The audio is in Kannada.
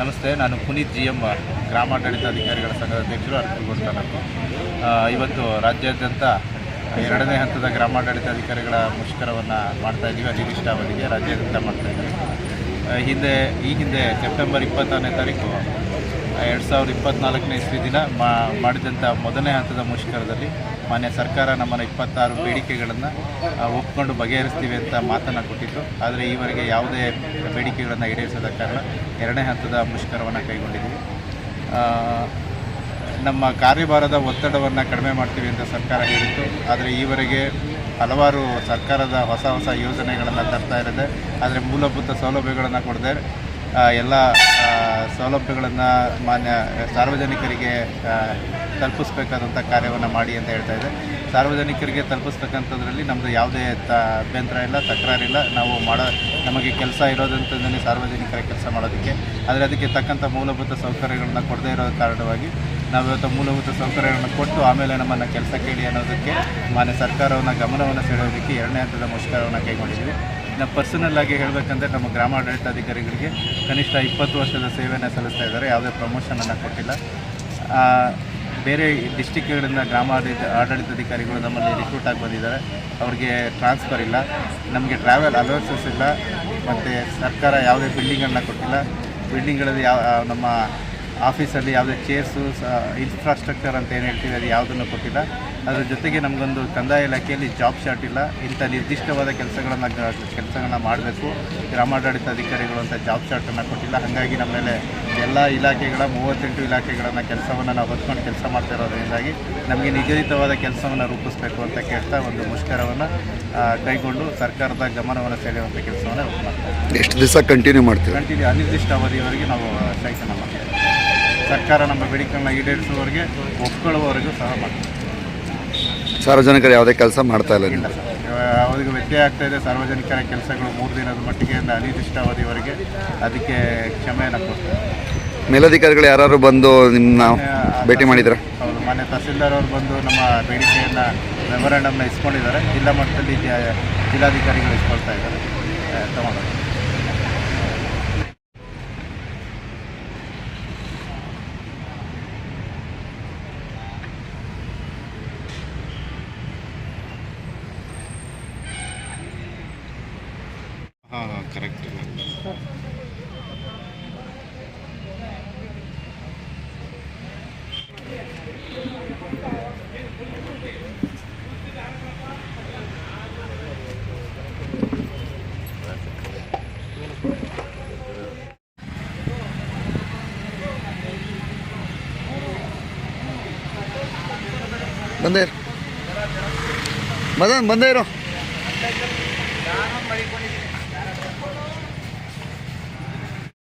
ನಮಸ್ತೆ ನಾನು ಪುನೀತ್ ಜಿ ಎಂ ಗ್ರಾಮಾಡಳಿತಾಧಿಕಾರಿಗಳ ಸಂಘದ ಅಧ್ಯಕ್ಷರು ಅರ್ಕಲ್ಗೋಡ್ ತಾಲೂಕು ಇವತ್ತು ರಾಜ್ಯಾದ್ಯಂತ ಎರಡನೇ ಹಂತದ ಗ್ರಾಮಾಡಳಿತಾಧಿಕಾರಿಗಳ ಮುಷ್ಕರವನ್ನು ಮಾಡ್ತಾ ಇದ್ದೀವಿ ಅನಿರ್ದಿಷ್ಟಾವಧಿಗೆ ರಾಜ್ಯಾದ್ಯಂತ ಮಾಡ್ತಾ ಇದ್ದೀವಿ. ಆ, ಹಿಂದೆ ಈ ಹಿಂದೆ ಸೆಪ್ಟೆಂಬರ್ ಇಪ್ಪತ್ತಾರನೇ ತಾರೀಕು ಎರಡು ಸಾವಿರದ ಇಪ್ಪತ್ತ್ನಾಲ್ಕನೇ ಇಸ್ವಿ ದಿನ ಮಾಡಿದಂಥ ಮೊದಲನೇ ಹಂತದ ಮುಷ್ಕರದಲ್ಲಿ ಮಾನ್ಯ ಸರ್ಕಾರ ನಮ್ಮನ್ನು ಇಪ್ಪತ್ತಾರು ಬೇಡಿಕೆಗಳನ್ನು ಒಪ್ಪಿಕೊಂಡು ಬಗೆಹರಿಸ್ತೀವಿ ಅಂತ ಮಾತನ್ನು ಕೊಟ್ಟಿತ್ತು. ಆದರೆ ಈವರೆಗೆ ಯಾವುದೇ ಬೇಡಿಕೆಗಳನ್ನು ಈಡೇರಿಸದ ಕಾರಣ ಎರಡನೇ ಹಂತದ ಮುಷ್ಕರವನ್ನು ಕೈಗೊಂಡಿದ್ದೀವಿ. ನಮ್ಮ ಕಾರ್ಯಭಾರದ ಒತ್ತಡವನ್ನು ಕಡಿಮೆ ಮಾಡ್ತೀವಿ ಅಂತ ಸರ್ಕಾರ ಹೇಳಿತ್ತು. ಆದರೆ ಈವರೆಗೆ ಹಲವಾರು ಸರ್ಕಾರದ ಹೊಸ ಹೊಸ ಯೋಜನೆಗಳನ್ನು ತರ್ತಾ ಇರೋದೆ, ಆದರೆ ಮೂಲಭೂತ ಸೌಲಭ್ಯಗಳನ್ನು ಕೊಡದೆ ಎಲ್ಲ ಸೌಲಭ್ಯಗಳನ್ನು ಮಾನ್ಯ ಸಾರ್ವಜನಿಕರಿಗೆ ತಲುಪಿಸ್ಬೇಕಾದಂಥ ಕಾರ್ಯವನ್ನು ಮಾಡಿ ಅಂತ ಹೇಳ್ತಾ ಇದೆ. ಸಾರ್ವಜನಿಕರಿಗೆ ತಲುಪಿಸ್ತಕ್ಕಂಥದ್ರಲ್ಲಿ ನಮ್ಮದು ಯಾವುದೇ ತ ಅಭ್ಯಂತರ ಇಲ್ಲ ತಕರಾರಿಲ್ಲ ನಾವು ಮಾಡೋ, ನಮಗೆ ಕೆಲಸ ಇರೋದಂಥದ್ದೇ ಸಾರ್ವಜನಿಕರ ಕೆಲಸ ಮಾಡೋದಕ್ಕೆ. ಆದರೆ ಅದಕ್ಕೆ ತಕ್ಕಂಥ ಮೂಲಭೂತ ಸೌಕರ್ಯಗಳನ್ನ ಕೊಡದೇ ಇರೋ ಕಾರಣವಾಗಿ ನಾವು ಇವತ್ತು ಮೂಲಭೂತ ಸೌಕರ್ಯಗಳನ್ನು ಕೊಟ್ಟು ಆಮೇಲೆ ನಮ್ಮನ್ನು ಕೆಲಸ ಕೇಳಿ ಅನ್ನೋದಕ್ಕೆ ಮಾನ್ಯ ಸರ್ಕಾರವನ್ನು ಗಮನವನ್ನು ಸೆಳೆಯೋದಕ್ಕೆ ಎರಡನೇ ಹಂತದ ಮುಷ್ಕರವನ್ನು ಕೈಗೊಂಡಿದ್ದೀವಿ. ನಾವು ಪರ್ಸನಲ್ ಆಗಿ ಹೇಳಬೇಕಂದ್ರೆ ನಮ್ಮ ಗ್ರಾಮಾಡಳಿತಾಧಿಕಾರಿಗಳಿಗೆ ಕನಿಷ್ಠ ಇಪ್ಪತ್ತು ವರ್ಷದ ಸೇವೆಯನ್ನು ಸಲ್ಲಿಸ್ತಾ ಇದ್ದಾರೆ. ಯಾವುದೇ ಪ್ರಮೋಷನನ್ನು ಕೊಟ್ಟಿಲ್ಲ. ಬೇರೆ ಡಿಸ್ಟಿಕ್ಗಳಿಂದ ಗ್ರಾಮ ಆಡಳಿತ ಆಡಳಿತಾಧಿಕಾರಿಗಳು ನಮ್ಮಲ್ಲಿ ರಿಕ್ರೂಟ್ ಆಗಿ ಬಂದಿದ್ದಾರೆ. ಅವ್ರಿಗೆ ಟ್ರಾನ್ಸ್ಫರ್ ಇಲ್ಲ. ನಮಗೆ ಟ್ರಾವೆಲ್ ಅಲೋನ್ಸಸ್ ಇಲ್ಲ. ಮತ್ತು ಸರ್ಕಾರ ಯಾವುದೇ ಬಿಲ್ಡಿಂಗನ್ನು ಕೊಟ್ಟಿಲ್ಲ. ಬಿಲ್ಡಿಂಗ್ಗಳಲ್ಲಿ ಯಾವ ನಮ್ಮ ಆಫೀಸಲ್ಲಿ ಯಾವುದೇ ಚೇರ್ಸು ಇನ್ಫ್ರಾಸ್ಟ್ರಕ್ಚರ್ ಅಂತ ಏನು ಹೇಳ್ತೀವಿ ಅದು ಯಾವುದನ್ನು ಕೊಟ್ಟಿಲ್ಲ. ಅದರ ಜೊತೆಗೆ ನಮಗೊಂದು ಕಂದಾಯ ಇಲಾಖೆಯಲ್ಲಿ ಜಾಬ್ ಶಾರ್ಟ್ ಇಲ್ಲ. ಇಂಥ ನಿರ್ದಿಷ್ಟವಾದ ಕೆಲಸಗಳನ್ನು ಕೆಲಸಗಳನ್ನ ಮಾಡಬೇಕು. ಗ್ರಾಮಾಡಳಿತ ಅಧಿಕಾರಿಗಳು ಅಂತ ಜಾಬ್ ಶಾರ್ಟನ್ನು ಕೊಟ್ಟಿಲ್ಲ. ಹಾಗಾಗಿ ನಮ್ಮ ಮೇಲೆ ಎಲ್ಲ ಇಲಾಖೆಗಳ ಮೂವತ್ತೆಂಟು ಇಲಾಖೆಗಳನ್ನು ಕೆಲಸವನ್ನು ನಾವು ಹೊತ್ಕೊಂಡು ಕೆಲಸ ಮಾಡ್ತಾ ಇರೋದ್ರಿಂದಾಗಿ ನಮಗೆ ನಿಗದಿತವಾದ ಕೆಲಸವನ್ನು ರೂಪಿಸಬೇಕು ಅಂತ ಕೇಳ್ತಾ ಒಂದು ಮುಷ್ಕರವನ್ನು ಕೈಗೊಂಡು ಸರ್ಕಾರದ ಗಮನವನ್ನು ಸೆಳೆಯುವಂಥ ಕೆಲಸವನ್ನು ಎಷ್ಟು ದಿವಸ ಕಂಟಿನ್ಯೂ ಮಾಡ್ತೀವಿ ಕಂಟಿನ್ಯೂ ಅನಿರ್ದಿಷ್ಟ ಅವಧಿಯವರೆಗೆ ನಾವು ಸೈಕನ್ನು ಮಾಡ್ತೀವಿ. ಸರ್ಕಾರ ನಮ್ಮ ಬೇಡಿಕೆಗಳನ್ನ ಈಡೇರಿಸುವವರೆಗೆ ಒಪ್ಕೊಳ್ಳುವವರೆಗೂ ಸಹ ಮಾಡ್ತಾರೆ. ಸಾರ್ವಜನಿಕರು ಯಾವುದೇ ಕೆಲಸ ಮಾಡ್ತಾ ಇಲ್ಲ ನೀವು ಅವರಿಗೆ ವ್ಯತ್ಯಯ ಆಗ್ತಾ ಇದೆ. ಸಾರ್ವಜನಿಕರ ಕೆಲಸಗಳು ಮೂರು ದಿನದ ಮಟ್ಟಿಗೆ ಅನಿರ್ದಿಷ್ಟಾವಧಿವರೆಗೆ ಅದಕ್ಕೆ ಕ್ಷಮೆಯನ್ನು ಕೊಡ್ತಾರೆ ಮೇಲಧಿಕಾರಿಗಳು ಯಾರು ಬಂದು ನಿಮ್ಮನ್ನ ಭೇಟಿ ಮಾಡಿದ್ರ ಹೌದು ಮಾನ್ಯ ತಹಸೀಲ್ದಾರ್ ಅವರು ಬಂದು ನಮ್ಮ ಬೇಡಿಕೆಯನ್ನು ಮೆಮೊರಾಂಡಮ್ನ ಇಸ್ಕೊಂಡಿದ್ದಾರೆ. ಜಿಲ್ಲಾ ಮಟ್ಟದಲ್ಲಿ ಜಿಲ್ಲಾಧಿಕಾರಿಗಳು ಇಸ್ಕೊಳ್ತಾ ಇದ್ದಾರೆ. ತಗೊಂಡು ಹಾಂ ಹಾಂ ಕರೆಕ್ಟ್ ಬಂದೇ ಇರು. ಮದನ್ ಬಂದೇ ಇರು.